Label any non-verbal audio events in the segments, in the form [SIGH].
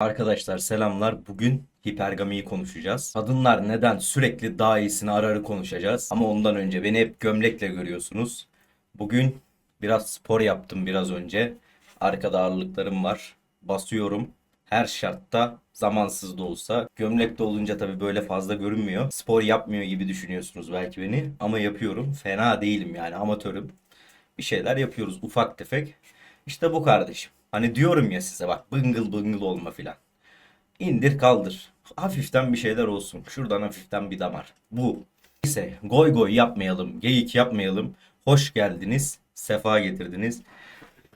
Arkadaşlar selamlar. Bugün hipergamiyi konuşacağız. Kadınlar neden sürekli daha iyisini ararı konuşacağız. Ama ondan önce beni hep gömlekle görüyorsunuz. Bugün biraz spor yaptım biraz önce. Arkada ağırlıklarım var. Basıyorum. Her şartta zamansız da olsa. Gömlekte olunca tabii böyle fazla görünmüyor. Spor yapmıyor gibi düşünüyorsunuz belki beni. Ama yapıyorum. Fena değilim yani amatörüm. Bir şeyler yapıyoruz ufak tefek. İşte bu kardeşim. Hani diyorum ya size bak bıngıl bıngıl olma filan. İndir kaldır. Hafiften bir şeyler olsun. Şuradan hafiften bir damar. Bu. Neyse goy goy yapmayalım. Geyik yapmayalım. Hoş geldiniz. Sefa getirdiniz.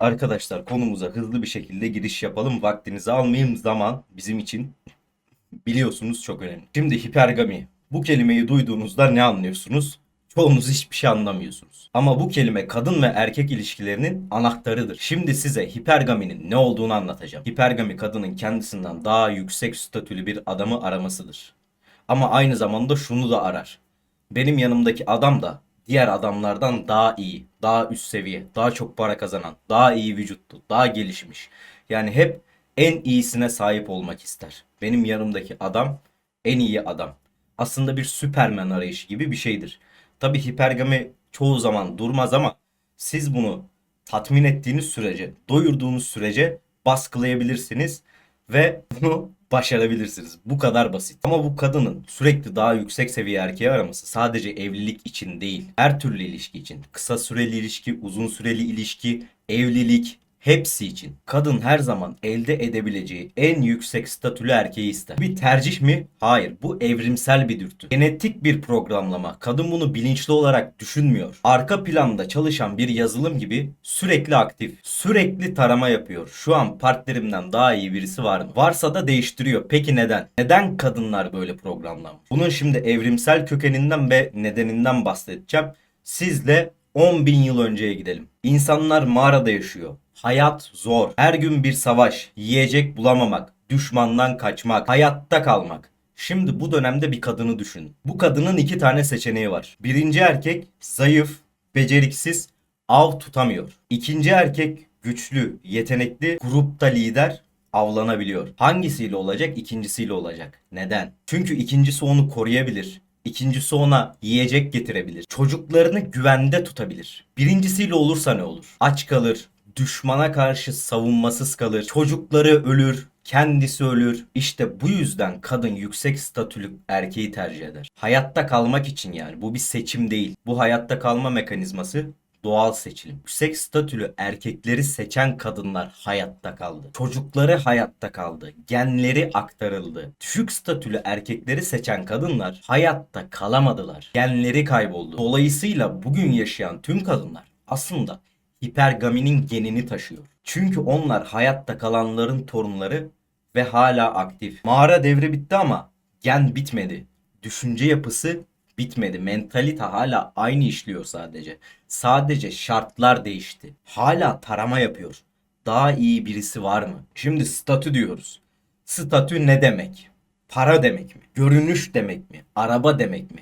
Arkadaşlar konumuza hızlı bir şekilde giriş yapalım. Vaktinizi almayayım. Zaman bizim için biliyorsunuz çok önemli. Şimdi hipergami. Bu kelimeyi duyduğunuzda ne anlıyorsunuz? Çoğunuz hiçbir şey anlamıyorsunuz. Ama bu kelime kadın ve erkek ilişkilerinin anahtarıdır. Şimdi size hipergaminin ne olduğunu anlatacağım. Hipergami kadının kendisinden daha yüksek statülü bir adamı aramasıdır. Ama aynı zamanda şunu da arar. Benim yanımdaki adam da diğer adamlardan daha iyi, daha üst seviye, daha çok para kazanan, daha iyi vücutlu, daha gelişmiş. Yani hep en iyisine sahip olmak ister. Benim yanımdaki adam en iyi adam. Aslında bir Süpermen arayışı gibi bir şeydir. Tabii hipergami çoğu zaman durmaz ama siz bunu tatmin ettiğiniz sürece, doyurduğunuz sürece baskılayabilirsiniz ve bunu başarabilirsiniz. Bu kadar basit. Ama bu kadının sürekli daha yüksek seviye erkeği araması sadece evlilik için değil, her türlü ilişki için. Kısa süreli ilişki, uzun süreli ilişki, evlilik, Hepsi için kadın her zaman elde edebileceği en yüksek statülü erkeği ister. Bir tercih mi? Hayır. Bu evrimsel bir dürtü. Genetik bir programlama. Kadın bunu bilinçli olarak düşünmüyor. Arka planda çalışan bir yazılım gibi sürekli aktif. Sürekli tarama yapıyor. Şu an partnerimden daha iyi birisi var mı? Varsa da değiştiriyor. Peki neden? Neden kadınlar böyle programlanmış? Bunun şimdi evrimsel kökeninden ve nedeninden bahsedeceğim. Sizle 10 bin yıl önceye gidelim. İnsanlar mağarada yaşıyor. Hayat zor. Her gün bir savaş. Yiyecek bulamamak. Düşmandan kaçmak. Hayatta kalmak. Şimdi bu dönemde bir kadını düşün. Bu kadının iki tane seçeneği var. Birinci erkek zayıf, beceriksiz, av tutamıyor. İkinci erkek güçlü, yetenekli, grupta lider, avlanabiliyor. Hangisiyle olacak? İkincisiyle olacak. Neden? Çünkü ikincisi onu koruyabilir. İkincisi ona yiyecek getirebilir. Çocuklarını güvende tutabilir. Birincisiyle olursa ne olur? Aç kalır, düşmana karşı savunmasız kalır, çocukları ölür, kendisi ölür. İşte bu yüzden kadın yüksek statülü erkeği tercih eder. Hayatta kalmak için yani bu bir seçim değil. Bu hayatta kalma mekanizması doğal seçilim. Yüksek statülü erkekleri seçen kadınlar hayatta kaldı. Çocukları hayatta kaldı. Genleri aktarıldı. Düşük statülü erkekleri seçen kadınlar hayatta kalamadılar. Genleri kayboldu. Dolayısıyla bugün yaşayan tüm kadınlar aslında hipergaminin genini taşıyor. Çünkü onlar hayatta kalanların torunları ve hala aktif. Mağara devri bitti ama gen bitmedi. Düşünce yapısı bitmedi. Mentalite hala aynı işliyor sadece. Sadece şartlar değişti. Hala tarama yapıyor. Daha iyi birisi var mı? Şimdi statü diyoruz. Statü ne demek? Para demek mi? Görünüş demek mi? Araba demek mi?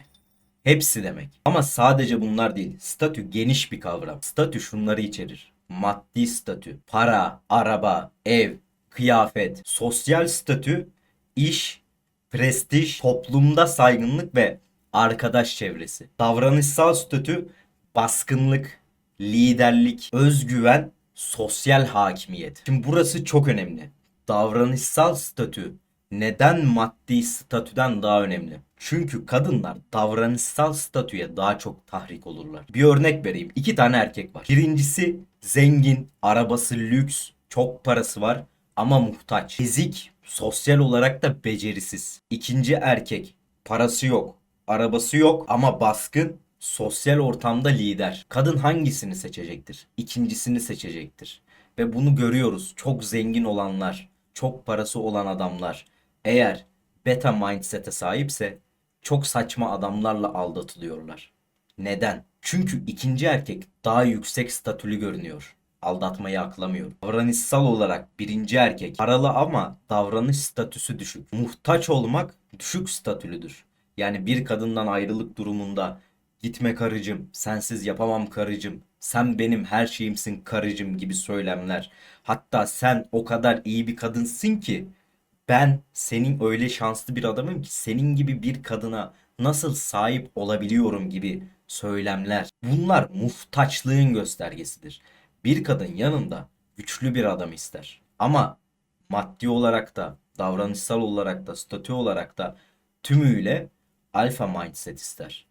Hepsi demek. Ama sadece bunlar değil. Statü geniş bir kavram. Statü şunları içerir. Maddi statü, para, araba, ev, kıyafet, sosyal statü, iş, prestij, toplumda saygınlık ve arkadaş çevresi. Davranışsal statü, baskınlık, liderlik, özgüven, sosyal hakimiyet. Şimdi burası çok önemli. Davranışsal statü neden maddi statüden daha önemli? Çünkü kadınlar davranışsal statüye daha çok tahrik olurlar. Bir örnek vereyim. İki tane erkek var. Birincisi zengin, arabası lüks, çok parası var ama muhtaç. Fizik, sosyal olarak da becerisiz. İkinci erkek, parası yok, arabası yok ama baskın, sosyal ortamda lider. Kadın hangisini seçecektir? İkincisini seçecektir. Ve bunu görüyoruz. Çok zengin olanlar, çok parası olan adamlar eğer beta mindset'e sahipse çok saçma adamlarla aldatılıyorlar. Neden? Çünkü ikinci erkek daha yüksek statülü görünüyor. Aldatmayı aklamıyor. Davranışsal olarak birinci erkek paralı ama davranış statüsü düşük. Muhtaç olmak düşük statülüdür. Yani bir kadından ayrılık durumunda gitme karıcım, sensiz yapamam karıcım, sen benim her şeyimsin karıcım gibi söylemler. Hatta sen o kadar iyi bir kadınsın ki Ben senin öyle şanslı bir adamım ki senin gibi bir kadına nasıl sahip olabiliyorum gibi söylemler. Bunlar muhtaçlığın göstergesidir. Bir kadın yanında güçlü bir adam ister. Ama maddi olarak da, davranışsal olarak da, statü olarak da tümüyle alfa mindset ister.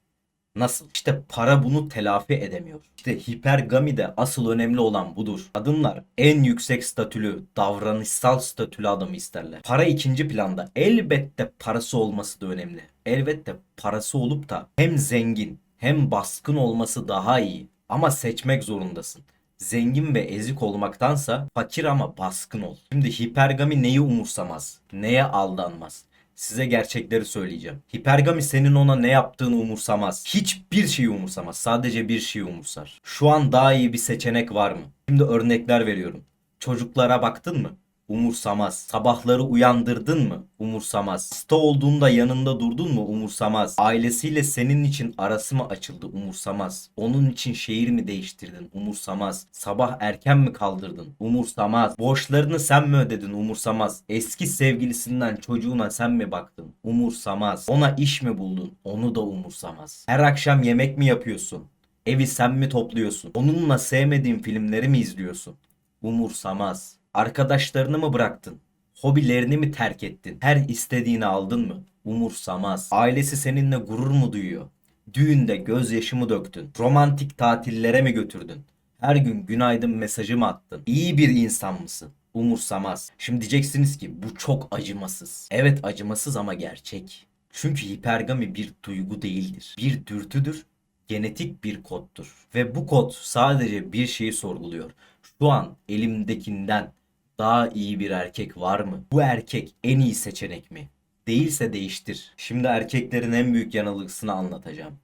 Nasıl? İşte para bunu telafi edemiyor. İşte hipergamide asıl önemli olan budur. Kadınlar en yüksek statülü, davranışsal statülü adamı isterler. Para ikinci planda. Elbette parası olması da önemli. Elbette parası olup da hem zengin hem baskın olması daha iyi. Ama seçmek zorundasın. Zengin ve ezik olmaktansa fakir ama baskın ol. Şimdi hipergami neyi umursamaz? Neye aldanmaz? Size gerçekleri söyleyeceğim. Hipergami senin ona ne yaptığını umursamaz. Hiçbir şeyi umursamaz. Sadece bir şeyi umursar. Şu an daha iyi bir seçenek var mı? Şimdi örnekler veriyorum. Çocuklara baktın mı? Umursamaz. Sabahları uyandırdın mı? Umursamaz. Hasta olduğunda yanında durdun mu? Umursamaz. Ailesiyle senin için arası mı açıldı? Umursamaz. Onun için şehir mi değiştirdin? Umursamaz. Sabah erken mi kaldırdın? Umursamaz. Borçlarını sen mi ödedin? Umursamaz. Eski sevgilisinden çocuğuna sen mi baktın? Umursamaz. Ona iş mi buldun? Onu da umursamaz. Her akşam yemek mi yapıyorsun? Evi sen mi topluyorsun? Onunla sevmediğin filmleri mi izliyorsun? Umursamaz. Arkadaşlarını mı bıraktın? Hobilerini mi terk ettin? Her istediğini aldın mı? Umursamaz. Ailesi seninle gurur mu duyuyor? Düğünde gözyaşı mı döktün? Romantik tatillere mi götürdün? Her gün günaydın mesajı mı attın? İyi bir insan mısın? Umursamaz. Şimdi diyeceksiniz ki bu çok acımasız. Evet acımasız ama gerçek. Çünkü hipergami bir duygu değildir. Bir dürtüdür genetik bir koddur. Ve bu kod sadece bir şeyi sorguluyor. Şu an elimdekinden daha iyi bir erkek var mı? Bu erkek en iyi seçenek mi? Değilse değiştir. Şimdi erkeklerin en büyük yanılgısını anlatacağım.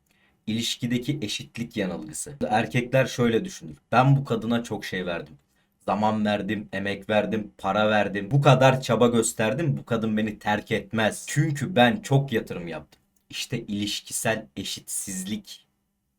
İlişkideki eşitlik yanılgısı. Erkekler şöyle düşünür. Ben bu kadına çok şey verdim. Zaman verdim, emek verdim, para verdim. Bu kadar çaba gösterdim. Bu kadın beni terk etmez. Çünkü ben çok yatırım yaptım. İşte ilişkisel eşitsizlik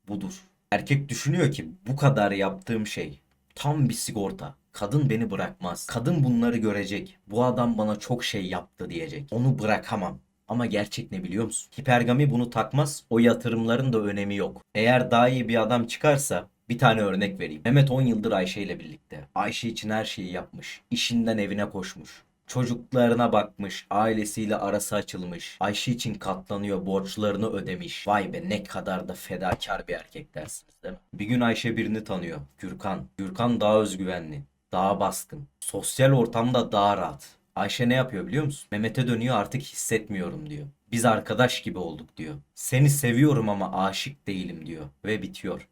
budur. Erkek düşünüyor ki bu kadar yaptığım şey tam bir sigorta. Kadın beni bırakmaz. Kadın bunları görecek. Bu adam bana çok şey yaptı diyecek. Onu bırakamam. Ama gerçek ne biliyor musun? Hipergami bunu takmaz. O yatırımların da önemi yok. Eğer daha iyi bir adam çıkarsa bir tane örnek vereyim. Mehmet 10 yıldır Ayşe ile birlikte. Ayşe için her şeyi yapmış. İşinden evine koşmuş. Çocuklarına bakmış, ailesiyle arası açılmış. Ayşe için katlanıyor, borçlarını ödemiş. Vay be ne kadar da fedakar bir erkek dersiniz değil mi? Bir gün Ayşe birini tanıyor. Gürkan. Gürkan daha özgüvenli, daha baskın. Sosyal ortamda daha rahat. Ayşe ne yapıyor biliyor musun? Mehmet'e dönüyor artık hissetmiyorum diyor. Biz arkadaş gibi olduk diyor. Seni seviyorum ama aşık değilim diyor. Ve bitiyor.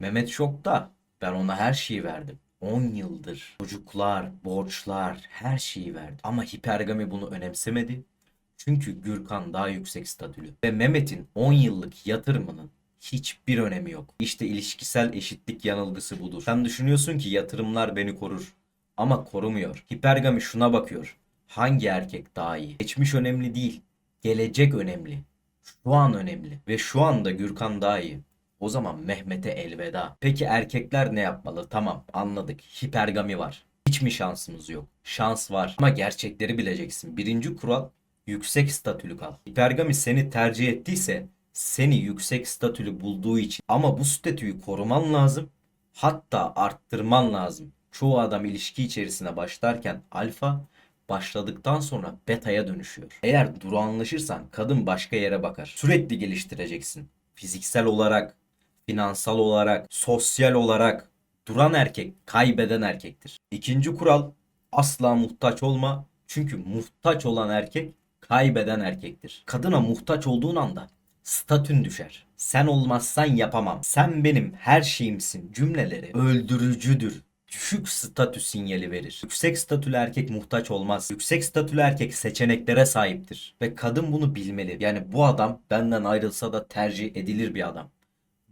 Mehmet şokta. Ben ona her şeyi verdim. 10 yıldır çocuklar, borçlar, her şeyi verdi. Ama hipergami bunu önemsemedi. Çünkü Gürkan daha yüksek statülü. Ve Mehmet'in 10 yıllık yatırımının hiçbir önemi yok. İşte ilişkisel eşitlik yanılgısı budur. Sen düşünüyorsun ki yatırımlar beni korur. Ama korumuyor. Hipergami şuna bakıyor. Hangi erkek daha iyi? Geçmiş önemli değil. Gelecek önemli. Şu an önemli. Ve şu anda Gürkan daha iyi. O zaman Mehmet'e elveda. Peki erkekler ne yapmalı? Tamam anladık. Hipergami var. Hiç mi şansımız yok? Şans var. Ama gerçekleri bileceksin. Birinci kural yüksek statülü kal. Hipergami seni tercih ettiyse seni yüksek statülü bulduğu için ama bu statüyü koruman lazım. Hatta arttırman lazım. Çoğu adam ilişki içerisine başlarken alfa başladıktan sonra beta'ya dönüşüyor. Eğer duru anlaşırsan kadın başka yere bakar. Sürekli geliştireceksin. Fiziksel olarak, finansal olarak, sosyal olarak duran erkek kaybeden erkektir. İkinci kural asla muhtaç olma. Çünkü muhtaç olan erkek kaybeden erkektir. Kadına muhtaç olduğun anda statün düşer. Sen olmazsan yapamam. Sen benim her şeyimsin cümleleri öldürücüdür. Düşük statü sinyali verir. Yüksek statülü erkek muhtaç olmaz. Yüksek statülü erkek seçeneklere sahiptir. Ve kadın bunu bilmeli. Yani bu adam benden ayrılsa da tercih edilir bir adam.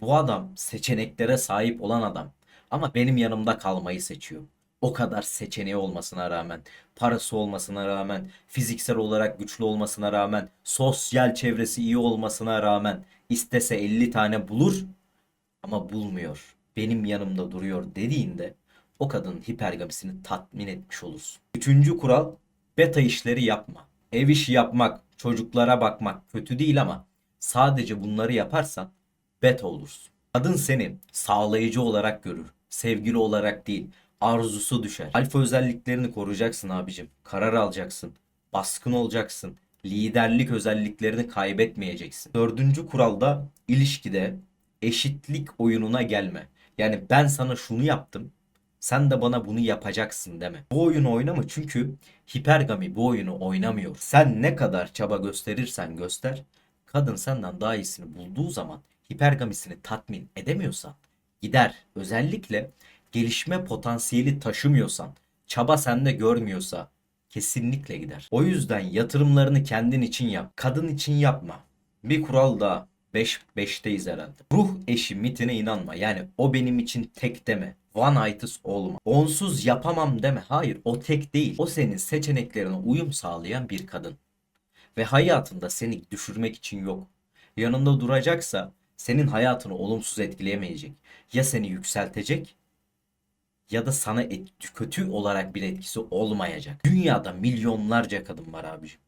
Bu adam seçeneklere sahip olan adam. Ama benim yanımda kalmayı seçiyor. O kadar seçeneği olmasına rağmen, parası olmasına rağmen, fiziksel olarak güçlü olmasına rağmen, sosyal çevresi iyi olmasına rağmen istese 50 tane bulur ama bulmuyor. Benim yanımda duruyor dediğinde o kadının hipergamisini tatmin etmiş olursun. Üçüncü kural beta işleri yapma. ev işi yapmak, çocuklara bakmak kötü değil ama sadece bunları yaparsan bet olursun. Kadın seni sağlayıcı olarak görür. Sevgili olarak değil, arzusu düşer. Alfa özelliklerini koruyacaksın abicim. Karar alacaksın. Baskın olacaksın. Liderlik özelliklerini kaybetmeyeceksin. Dördüncü kuralda ilişkide eşitlik oyununa gelme. Yani ben sana şunu yaptım. Sen de bana bunu yapacaksın deme. Bu oyunu oynama çünkü hipergami bu oyunu oynamıyor. Sen ne kadar çaba gösterirsen göster, kadın senden daha iyisini bulduğu zaman hipergamisini tatmin edemiyorsan gider. Özellikle gelişme potansiyeli taşımıyorsan, çaba sende görmüyorsa kesinlikle gider. O yüzden yatırımlarını kendin için yap. Kadın için yapma. Bir kural daha. 5 5'teyiz herhalde. Ruh eşi mitine inanma. Yani o benim için tek deme. One itis olma. Onsuz yapamam deme. Hayır o tek değil. O senin seçeneklerine uyum sağlayan bir kadın. Ve hayatında seni düşürmek için yok. Yanında duracaksa senin hayatını olumsuz etkileyemeyecek. Ya seni yükseltecek ya da sana et- kötü olarak bir etkisi olmayacak. Dünyada milyonlarca kadın var abiciğim.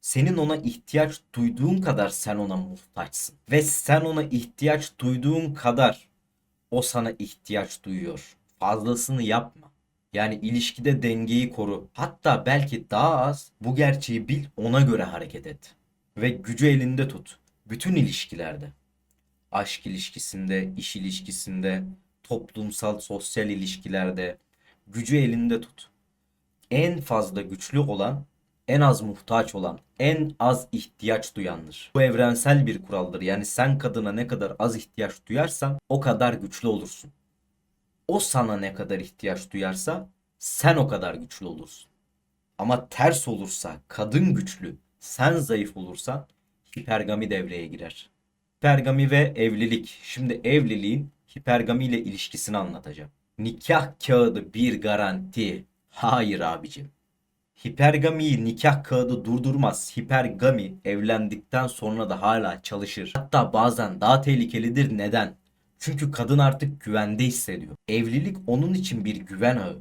Senin ona ihtiyaç duyduğun kadar sen ona muhtaçsın. Ve sen ona ihtiyaç duyduğun kadar o sana ihtiyaç duyuyor. Fazlasını yapma. Yani ilişkide dengeyi koru. Hatta belki daha az bu gerçeği bil ona göre hareket et. Ve gücü elinde tut. Bütün ilişkilerde. Aşk ilişkisinde, iş ilişkisinde, toplumsal, sosyal ilişkilerde gücü elinde tut. En fazla güçlü olan, en az muhtaç olan, en az ihtiyaç duyandır. Bu evrensel bir kuraldır. Yani sen kadına ne kadar az ihtiyaç duyarsan o kadar güçlü olursun. O sana ne kadar ihtiyaç duyarsa sen o kadar güçlü olursun. Ama ters olursa kadın güçlü, sen zayıf olursan hipergami devreye girer. Hipergami ve evlilik. Şimdi evliliğin hipergami ile ilişkisini anlatacağım. Nikah kağıdı bir garanti. Hayır abicim. Hipergamiyi nikah kağıdı durdurmaz. Hipergami evlendikten sonra da hala çalışır. Hatta bazen daha tehlikelidir. Neden? Çünkü kadın artık güvende hissediyor. Evlilik onun için bir güven ağı.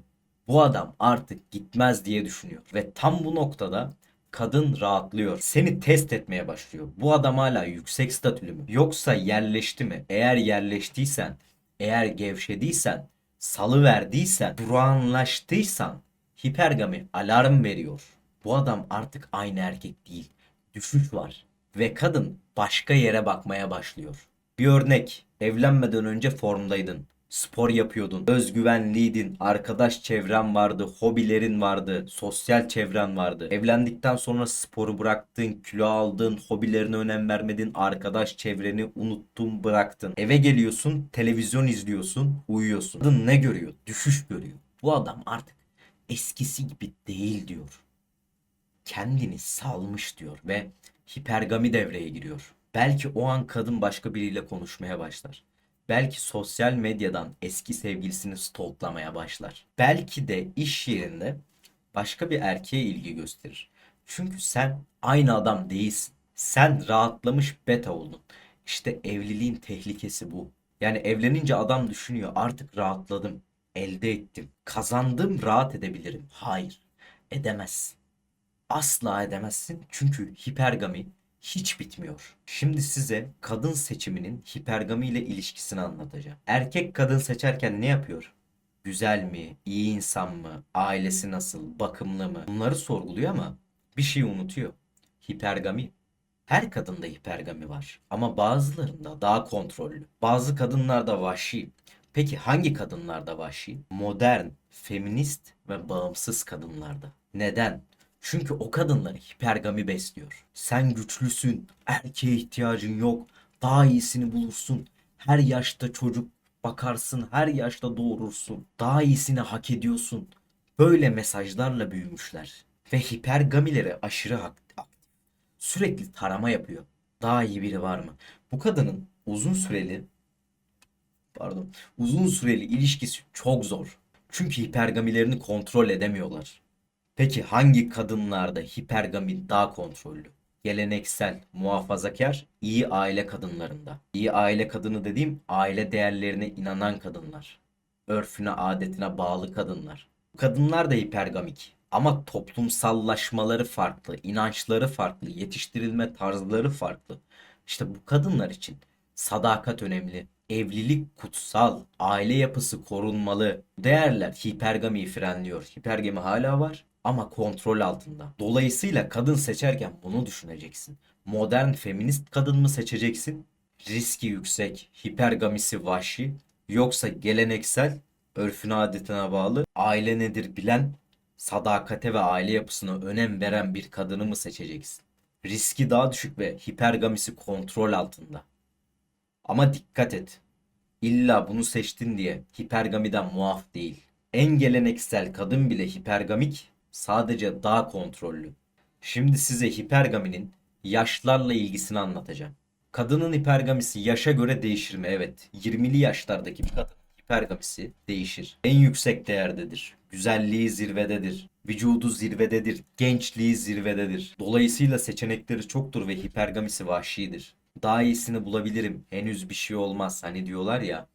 Bu adam artık gitmez diye düşünüyor. Ve tam bu noktada kadın rahatlıyor. Seni test etmeye başlıyor. Bu adam hala yüksek statülü mü? Yoksa yerleşti mi? Eğer yerleştiysen, eğer gevşediysen, salı verdiysen, durağanlaştıysan hipergami alarm veriyor. Bu adam artık aynı erkek değil. Düşüş var. Ve kadın başka yere bakmaya başlıyor. Bir örnek. Evlenmeden önce formdaydın. Spor yapıyordun. Özgüvenliydin. Arkadaş çevren vardı. Hobilerin vardı. Sosyal çevren vardı. Evlendikten sonra sporu bıraktın. Kilo aldın. Hobilerine önem vermedin. Arkadaş çevreni unuttun bıraktın. Eve geliyorsun. Televizyon izliyorsun. Uyuyorsun. Kadın ne görüyor? Düşüş görüyor. Bu adam artık eskisi gibi değil diyor. Kendini salmış diyor ve hipergami devreye giriyor. Belki o an kadın başka biriyle konuşmaya başlar. Belki sosyal medyadan eski sevgilisini stalklamaya başlar. Belki de iş yerinde başka bir erkeğe ilgi gösterir. Çünkü sen aynı adam değilsin. Sen rahatlamış beta oldun. İşte evliliğin tehlikesi bu. Yani evlenince adam düşünüyor artık rahatladım, elde ettim, kazandım, rahat edebilirim. Hayır, edemezsin. Asla edemezsin çünkü hipergami hiç bitmiyor. Şimdi size kadın seçiminin hipergami ile ilişkisini anlatacağım. Erkek kadın seçerken ne yapıyor? Güzel mi? iyi insan mı? Ailesi nasıl? Bakımlı mı? Bunları sorguluyor ama bir şey unutuyor. Hipergami. Her kadında hipergami var ama bazılarında daha kontrollü. Bazı kadınlarda vahşi. Peki hangi kadınlarda vahşi? Modern, feminist ve bağımsız kadınlarda. Neden? Çünkü o kadınları hipergami besliyor. Sen güçlüsün, erkeğe ihtiyacın yok, daha iyisini bulursun. Her yaşta çocuk bakarsın, her yaşta doğurursun. Daha iyisini hak ediyorsun. Böyle mesajlarla büyümüşler. Ve hipergamileri aşırı aktif. Sürekli tarama yapıyor. Daha iyi biri var mı? Bu kadının uzun süreli pardon, uzun süreli ilişkisi çok zor. Çünkü hipergamilerini kontrol edemiyorlar. Peki hangi kadınlarda hipergami daha kontrollü? Geleneksel, muhafazakar, iyi aile kadınlarında. İyi aile kadını dediğim aile değerlerine inanan kadınlar. Örfüne, adetine bağlı kadınlar. Kadınlar da hipergamik Ama toplumsallaşmaları farklı, inançları farklı, yetiştirilme tarzları farklı. İşte bu kadınlar için sadakat önemli, evlilik kutsal, aile yapısı korunmalı. Değerler hipergamiyi frenliyor. Hipergami hala var ama kontrol altında. Dolayısıyla kadın seçerken bunu düşüneceksin. Modern feminist kadın mı seçeceksin? Riski yüksek, hipergamisi vahşi, yoksa geleneksel, örfüne adetine bağlı, aile nedir bilen, sadakate ve aile yapısına önem veren bir kadını mı seçeceksin? Riski daha düşük ve hipergamisi kontrol altında. Ama dikkat et. İlla bunu seçtin diye hipergamiden muaf değil. En geleneksel kadın bile hipergamik, sadece daha kontrollü. Şimdi size hipergaminin yaşlarla ilgisini anlatacağım. Kadının hipergamisi yaşa göre değişir mi? Evet. 20'li yaşlardaki bir kadın hipergamisi değişir. En yüksek değerdedir. Güzelliği zirvededir. Vücudu zirvededir. Gençliği zirvededir. Dolayısıyla seçenekleri çoktur ve hipergamisi vahşidir. Daha iyisini bulabilirim. Henüz bir şey olmaz. Hani diyorlar ya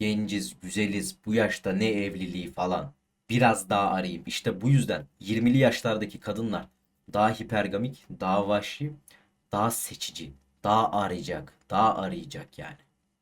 genciz, güzeliz, bu yaşta ne evliliği falan. Biraz daha arayayım. İşte bu yüzden 20'li yaşlardaki kadınlar daha hipergamik, daha vahşi, daha seçici, daha arayacak, daha arayacak yani.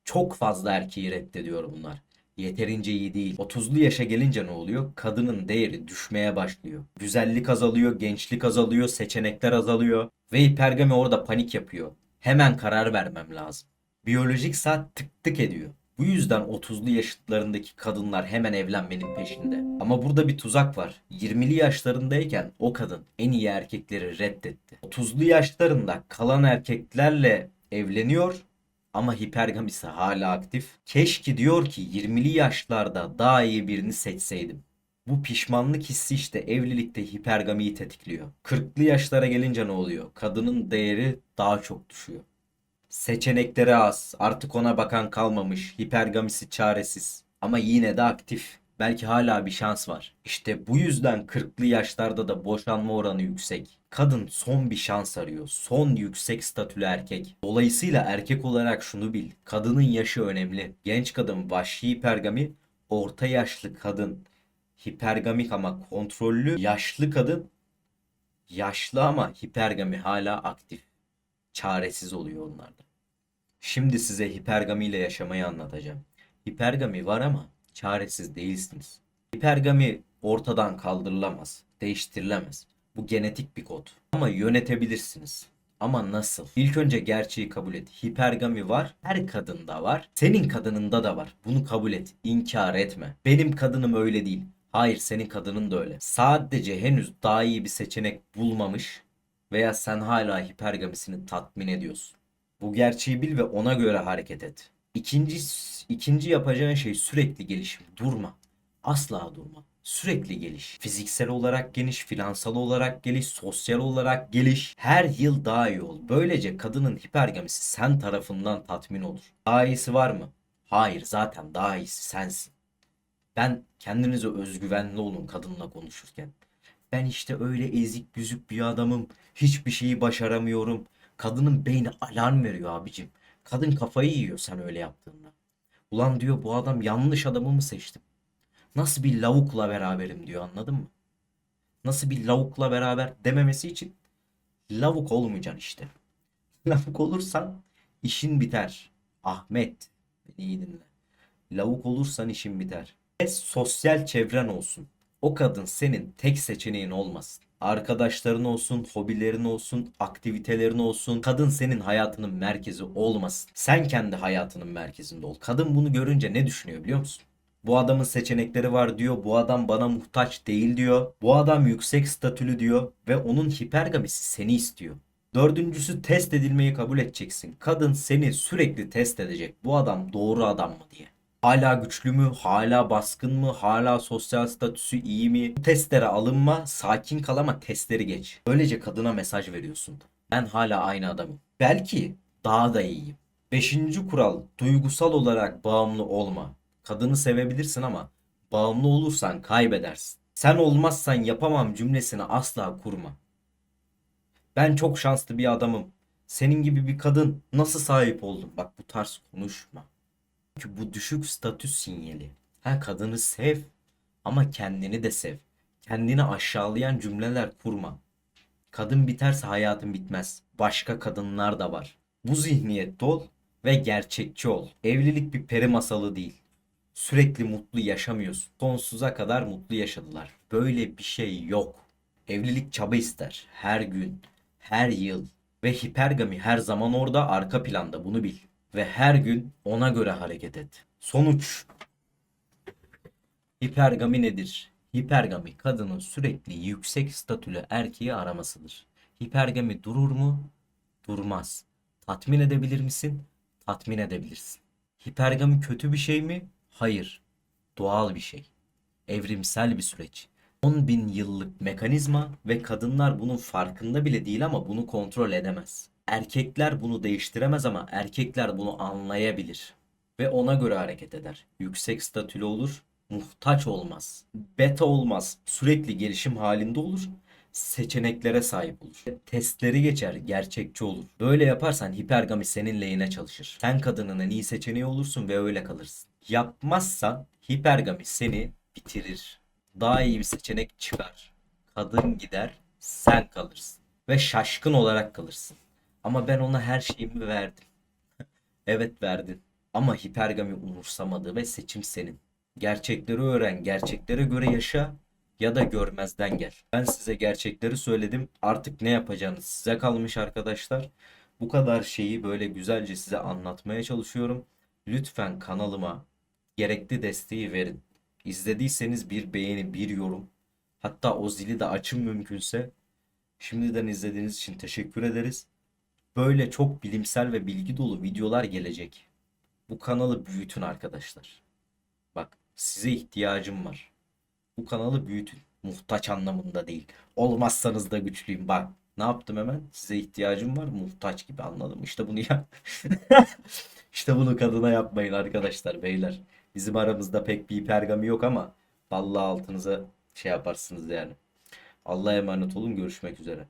Çok fazla erkeği reddediyor bunlar. Yeterince iyi değil. 30'lu yaşa gelince ne oluyor? Kadının değeri düşmeye başlıyor. Güzellik azalıyor, gençlik azalıyor, seçenekler azalıyor. Ve hipergami orada panik yapıyor. Hemen karar vermem lazım. Biyolojik saat tık tık ediyor. Bu yüzden 30'lu yaşıtlarındaki kadınlar hemen evlenmenin peşinde. Ama burada bir tuzak var. 20'li yaşlarındayken o kadın en iyi erkekleri reddetti. 30'lu yaşlarında kalan erkeklerle evleniyor ama hipergamisi hala aktif. Keşke diyor ki 20'li yaşlarda daha iyi birini seçseydim. Bu pişmanlık hissi işte evlilikte hipergamiyi tetikliyor. 40'lı yaşlara gelince ne oluyor? Kadının değeri daha çok düşüyor. Seçenekleri az, artık ona bakan kalmamış, hipergamisi çaresiz. Ama yine de aktif. Belki hala bir şans var. İşte bu yüzden 40'lı yaşlarda da boşanma oranı yüksek. Kadın son bir şans arıyor. Son yüksek statülü erkek. Dolayısıyla erkek olarak şunu bil. Kadının yaşı önemli. Genç kadın vahşi hipergami, orta yaşlı kadın hipergamik ama kontrollü, yaşlı kadın yaşlı ama hipergami hala aktif. Çaresiz oluyor onlarda. Şimdi size hipergami ile yaşamayı anlatacağım. Hipergami var ama çaresiz değilsiniz. Hipergami ortadan kaldırılamaz, değiştirilemez. Bu genetik bir kod. Ama yönetebilirsiniz. Ama nasıl? İlk önce gerçeği kabul et. Hipergami var. Her kadında var. Senin kadınında da var. Bunu kabul et. İnkar etme. Benim kadınım öyle değil. Hayır senin kadının da öyle. Sadece henüz daha iyi bir seçenek bulmamış veya sen hala hipergamisini tatmin ediyorsun. Bu gerçeği bil ve ona göre hareket et. İkinci, ikinci yapacağın şey sürekli gelişim. Durma. Asla durma. Sürekli geliş. Fiziksel olarak geliş, finansal olarak geliş, sosyal olarak geliş. Her yıl daha iyi ol. Böylece kadının hipergamisi sen tarafından tatmin olur. Daha iyisi var mı? Hayır zaten daha iyisi sensin. Ben kendinize özgüvenli olun kadınla konuşurken. Ben işte öyle ezik büzük bir adamım. Hiçbir şeyi başaramıyorum. Kadının beyni alarm veriyor abicim. Kadın kafayı yiyor sen öyle yaptığında. Ulan diyor bu adam yanlış adamı mı seçtim? Nasıl bir lavukla beraberim diyor anladın mı? Nasıl bir lavukla beraber dememesi için lavuk olmayacaksın işte. [LAUGHS] Lavuk olursan işin biter. Ahmet beni iyi dinle. Lavuk olursan işin biter. Ve sosyal çevren olsun. O kadın senin tek seçeneğin olmasın. Arkadaşların olsun, hobilerin olsun, aktivitelerin olsun. Kadın senin hayatının merkezi olmasın. Sen kendi hayatının merkezinde ol. Kadın bunu görünce ne düşünüyor biliyor musun? Bu adamın seçenekleri var diyor. Bu adam bana muhtaç değil diyor. Bu adam yüksek statülü diyor. Ve onun hipergamisi seni istiyor. Dördüncüsü test edilmeyi kabul edeceksin. Kadın seni sürekli test edecek. Bu adam doğru adam mı diye. Hala güçlü mü? Hala baskın mı? Hala sosyal statüsü iyi mi? Testlere alınma, sakin kal ama testleri geç. Böylece kadına mesaj veriyorsun. Ben hala aynı adamım. Belki daha da iyiyim. Beşinci kural, duygusal olarak bağımlı olma. Kadını sevebilirsin ama bağımlı olursan kaybedersin. Sen olmazsan yapamam cümlesini asla kurma. Ben çok şanslı bir adamım. Senin gibi bir kadın nasıl sahip oldum? Bak bu tarz konuşma. Çünkü bu düşük statü sinyali. Ha kadını sev ama kendini de sev. Kendini aşağılayan cümleler kurma. Kadın biterse hayatın bitmez. Başka kadınlar da var. Bu zihniyette ol ve gerçekçi ol. Evlilik bir peri masalı değil. Sürekli mutlu yaşamıyorsun. Sonsuza kadar mutlu yaşadılar. Böyle bir şey yok. Evlilik çaba ister. Her gün, her yıl. Ve hipergami her zaman orada arka planda bunu bil. Ve her gün ona göre hareket et. Sonuç. Hipergami nedir? Hipergami kadının sürekli yüksek statülü erkeği aramasıdır. Hipergami durur mu? Durmaz. Tatmin edebilir misin? Tatmin edebilirsin. Hipergami kötü bir şey mi? Hayır. Doğal bir şey. Evrimsel bir süreç. 10 bin yıllık mekanizma ve kadınlar bunun farkında bile değil ama bunu kontrol edemez. Erkekler bunu değiştiremez ama erkekler bunu anlayabilir ve ona göre hareket eder. Yüksek statülü olur, muhtaç olmaz. Beta olmaz, sürekli gelişim halinde olur, seçeneklere sahip olur. Testleri geçer, gerçekçi olur. Böyle yaparsan hipergami senin lehine çalışır. Sen kadının en iyi seçeneği olursun ve öyle kalırsın. Yapmazsan hipergami seni bitirir. Daha iyi bir seçenek çıkar. Kadın gider, sen kalırsın. Ve şaşkın olarak kalırsın. Ama ben ona her şeyimi verdim. [LAUGHS] Evet verdin. Ama hipergami umursamadı ve seçim senin. Gerçekleri öğren, gerçeklere göre yaşa ya da görmezden gel. Ben size gerçekleri söyledim. Artık ne yapacağınız size kalmış arkadaşlar. Bu kadar şeyi böyle güzelce size anlatmaya çalışıyorum. Lütfen kanalıma gerekli desteği verin. İzlediyseniz bir beğeni, bir yorum. Hatta o zili de açın mümkünse. Şimdiden izlediğiniz için teşekkür ederiz. Böyle çok bilimsel ve bilgi dolu videolar gelecek. Bu kanalı büyütün arkadaşlar. Bak size ihtiyacım var. Bu kanalı büyütün. Muhtaç anlamında değil. Olmazsanız da güçlüyüm. Bak ne yaptım hemen? Size ihtiyacım var. Muhtaç gibi anladım. İşte bunu ya. [LAUGHS] İşte bunu kadına yapmayın arkadaşlar beyler. Bizim aramızda pek bir hipergami yok ama vallahi altınıza şey yaparsınız yani. Allah'a emanet olun. Görüşmek üzere.